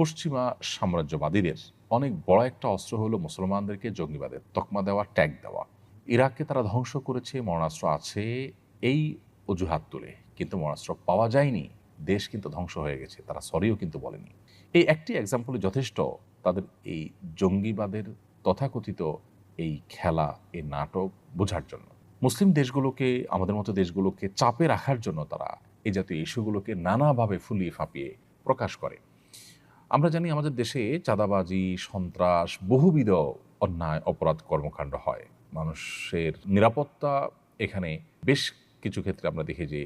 পশ্চিমা সাম্রাজ্যবাদীদের। অনেক বড় একটা অস্ত্র হলো মুসলমানদেরকে জঙ্গিবাদের তকমা দেওয়া, ট্যাগ দেওয়া। ইরাককে তারা ধ্বংস করেছে, মরণাস্ত্র আছে এই অজুহাত তুলে। কিন্তু মরণাস্ত্র পাওয়া যায়নি, দেশ কিন্তু ধ্বংস হয়ে গেছে, তারা সরিও কিন্তু বলেনি। এই একটি এক্সাম্পলে যথেষ্ট, তাদের এই জঙ্গিবাদের তথাকথিত এই খেলা, এই নাটক বোঝার জন্য। মুসলিম দেশগুলোকে, আমাদের মতো দেশগুলোকে চাপে রাখার জন্য তারা এই জাতীয় ইস্যুগুলোকে নানাভাবে ফুলিয়ে ফাঁপিয়ে প্রকাশ করে। আমরা জানি আমাদের দেশে চাঁদাবাজি, সন্ত্রাস বহুবিধ অন্যায়, অপরাধ কর্মকাণ্ড হয়। মানুষের নিরাপত্তা এখানে বেশ কিছু ক্ষেত্রে আমরা দেখি যে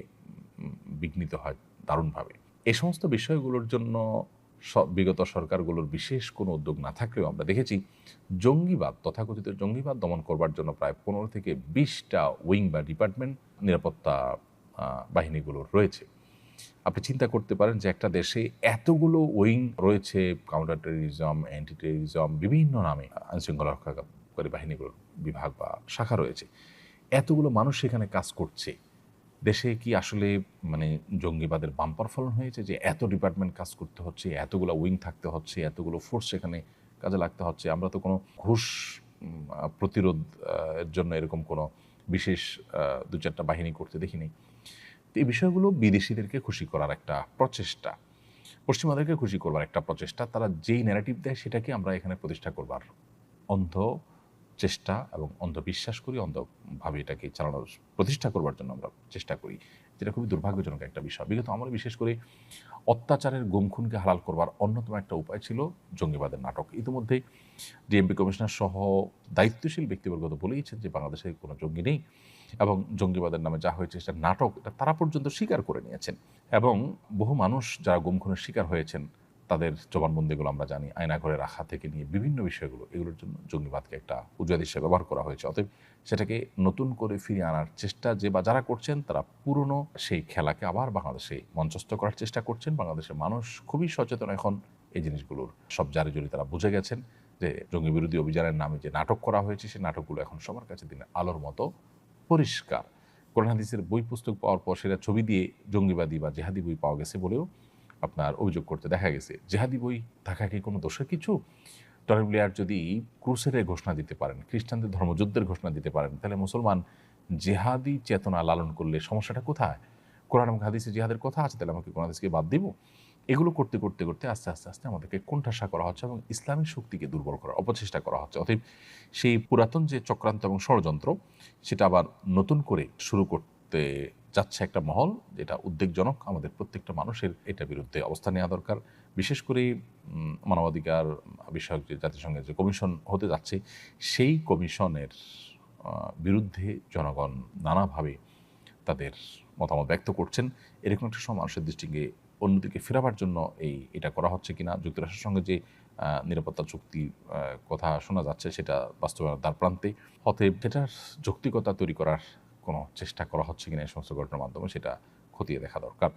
বিঘ্নিত হয় দারুণভাবে। এ সমস্ত বিষয়গুলোর জন্য বিগত সরকারগুলোর বিশেষ কোনো উদ্যোগ না থাকলেও আমরা দেখেছি, জঙ্গিবাদ, তথাকথিত জঙ্গিবাদ দমন করবার জন্য প্রায় পনেরো থেকে বিশটা উইং বা ডিপার্টমেন্ট নিরাপত্তা বাহিনীগুলোর রয়েছে। আপনি চিন্তা করতে পারেন যে একটা দেশে এতগুলো উইং রয়েছে কাউন্টার টেরিজম অ্যান্টি টেরিজম বিভিন্ন নামে আইনশৃঙ্খলা রক্ষাকারী বাহিনীগুলোর বিভাগ বা শাখা রয়েছে। এতগুলো মানুষ সেখানে কাজ করছে। দেশে কি আসলে মানে জঙ্গিবাদের বাম্পার ফলন হয়েছে যে এত ডিপার্টমেন্ট কাজ করতে হচ্ছে, এতগুলো উইং থাকতে হচ্ছে, এতগুলো ফোর্স সেখানে কাজে লাগতে হচ্ছে? আমরা তো কোনো ঘুষ প্রতিরোধ এর জন্য এরকম কোনো বিশেষ দু চারটা বাহিনী করতে দেখিনি। এই বিষয়গুলো বিদেশিদেরকে খুশি করার একটা প্রচেষ্টা, পশ্চিমাদেরকে খুশি করবার একটা প্রচেষ্টা, তারা যেই ন্যারেটিভ দেয় সেটাকে আমরা এখানে প্রতিষ্ঠা করবার অন্ধ চেষ্টা এবং অন্ধবিশ্বাস করি অন্ধভাবে এটাকে চালানোর প্রতিষ্ঠা করবার জন্য আমরা চেষ্টা করি, যেটা খুবই দুর্ভাগ্যজনক একটা বিষয়। বিগত আমরা বিশেষ করে অত্যাচারের গুমখুনকে হালাল করবার অন্যতম একটা উপায় ছিল জঙ্গিবাদের নাটক। ইতিমধ্যে ডিএমপি কমিশনার সহ দায়িত্বশীল ব্যক্তিবর্গ বলেইছেন যে বাংলাদেশে কোনো জঙ্গি নেই এবং জঙ্গিবাদের নামে যা হয়েছে সেটা নাটক, এটা তারা পর্যন্ত স্বীকার করে নিয়েছেন। এবং বহু মানুষ যারা গুমখুনের শিকার হয়েছেন তাদের জবানবন্দিগুলো আমরা জানি আয়নাঘরে রাখা থেকে নিয়ে বিভিন্ন বিষয়গুলো, এগুলোর জন্য জঙ্গিবাদকে একটা উজাদ হিসেবে ব্যবহার করা হয়েছে। অতএব সেটাকে নতুন করে ফিরিয়ে আনার চেষ্টা যে বা যারা করছেন, তারা পুরনো সেই খেলাকে আবার বাংলাদেশে মঞ্চস্থ করার চেষ্টা করছেন। বাংলাদেশের মানুষ খুবই সচেতন এখন এই জিনিসগুলোর। সব জারি জড়ি তারা বুঝে গেছেন যে জঙ্গি বিরোধী অভিযানের নামে যে নাটক করা হয়েছে, সেই নাটকগুলো এখন সবার কাছে দিনের আলোর মতো পরিষ্কার। কোরআন হাদিসের বই পুস্তক পাওয়ার পর সেটা ছবি দিয়ে জঙ্গিবাদী বা জেহাদি বই পাওয়া গেছে বলেও আপনার অভিযোগ করতে দেখা গেছে। জেহাদি বই থাকা কি কোনো দোষের কিছু? টনি ব্লেয়ার যদি ক্রুসের ঘোষণা দিতে পারেন, খ্রিস্টানদের ধর্মযুদ্ধের ঘোষণা দিতে পারেন, তাহলে মুসলমান জেহাদি চেতনা লালন করলে সমস্যাটা কোথায়? কোরআন এবং হাদিসে জিহাদের কথা আছে, তাহলে আমাকে কোরআন হাদিসকে বাদ দিব। এগুলো করতে করতে করতে আস্তে আস্তে আস্তে আমাদেরকে কোণঠাসা করা হচ্ছে এবং ইসলামী শক্তিকে দুর্বল করার অপচেষ্টা করা হচ্ছে। অতএব সেই পুরাতন যে চক্রান্ত এবং ষড়যন্ত্র, সেটা আবার নতুন করে শুরু করতে যাচ্ছে একটা মহল, যেটা উদ্বেগজনক। আমাদের প্রত্যেকটা মানুষের এটা বিরুদ্ধে অবস্থান নেওয়া দরকার। বিশেষ করে মানবাধিকার বিষয়ক যে জাতিসংঘের যে কমিশন হতে যাচ্ছে, সেই কমিশনের বিরুদ্ধে জনগণ নানাভাবে তাদের মতামত ব্যক্ত করছেন। এরকম একটা সময় মানুষের দৃষ্টিকে অন্যদিকে ফেরাবার জন্য এই, এটা করা হচ্ছে কিনা, যুক্তরাষ্ট্রের সঙ্গে যে নিরাপত্তা চুক্তি কথা শোনা যাচ্ছে, সেটা বাস্তবায়নের দ্বার প্রান্তে অতএব সেটার যৌক্তিকতা তৈরি করার কোনো চেষ্টা করা হচ্ছে কিনা এই সমস্ত ঘটনার মাধ্যমে সেটা খতিয়ে দেখা দরকার।